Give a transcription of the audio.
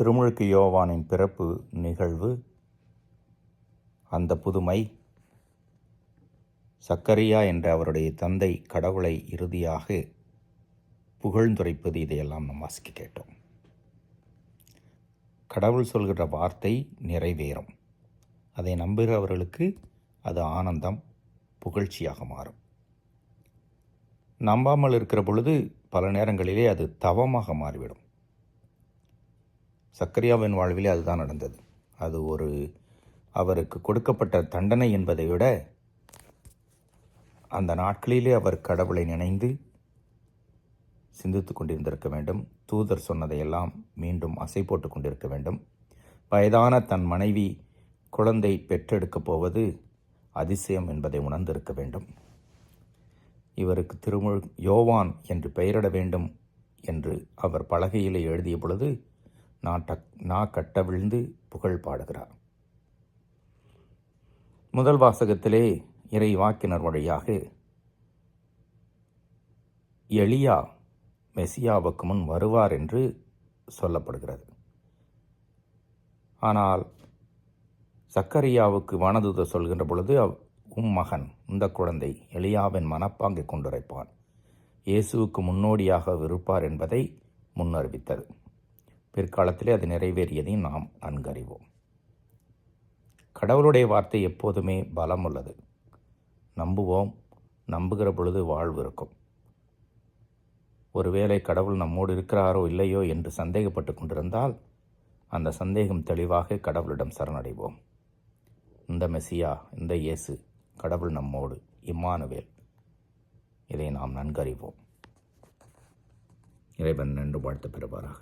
திருமுழுக்கு யோவானின் பிறப்பு நிகழ்வு அந்த புதுமை சக்கரியா என்ற அவருடைய தந்தை கடவுளை இறுதியாக புகழ்ந்துரைப்பது இதையெல்லாம் நம் வாசிக்க கேட்டோம். கடவுள் சொல்கிற வார்த்தை நிறைவேறும். அதை நம்புகிறவர்களுக்கு அது ஆனந்தம் புகழ்ச்சியாக மாறும். நம்பாமல் இருக்கிற பொழுது பல நேரங்களிலே அது தவமாக மாறிவிடும். சக்கரியாவின் வாழ்விலே அதுதான் நடந்தது. அது ஒரு அவருக்கு கொடுக்கப்பட்ட தண்டனை என்பதை விட அந்த நாட்களிலே அவர் கடவுளை நினைந்து சிந்தித்து கொண்டிருந்திருக்க வேண்டும். தூதர் சொன்னதையெல்லாம் மீண்டும் அசை போட்டு கொண்டிருக்க வேண்டும். வயதான தன் மனைவி குழந்தை பெற்றெடுக்கப் போவது அதிசயம் என்பதை உணர்ந்திருக்க வேண்டும். இவருக்கு திருமுழு யோவான் என்று பெயரிட வேண்டும் என்று அவர் பலகையிலே எழுதிய பொழுது நான் டக் கட்ட விழுந்து புகழ் பாடுகிறார். முதல் வாசகத்திலே இறை வாக்கினர் வழியாக எளியா மெசியாவுக்கு முன் வருவார் என்று சொல்லப்படுகிறது. ஆனால் சக்கரியாவுக்கு வானதூத சொல்கின்ற பொழுது உம் மகன் இந்த குழந்தை எளியாவின் மனப்பாங்கை கொண்டுரைப்பான். இயேசுவுக்கு முன்னோடியாக இருப்பார் என்பதை முன்னறிவித்தது. பிற்காலத்திலே அது நிறைவேறியதையும் நாம் நன்கறிவோம். கடவுளுடைய வார்த்தை எப்போதுமே பலம் உள்ளது நம்புவோம் நம்புகிற பொழுது வாழ்வு இருக்கும். ஒருவேளை கடவுள் நம்மோடு இருக்கிறாரோ இல்லையோ என்று சந்தேகப்பட்டு கொண்டிருந்தால் அந்த சந்தேகம் தெளிவாக கடவுளிடம் சரணடைவோம். இந்த மெசியா இந்த இயேசு கடவுள் நம்மோடு இம்மானுவேல். இதை நாம் நன்கறிவோம். இறைவன் நன்று வாழ்த்து பெறுவாராக.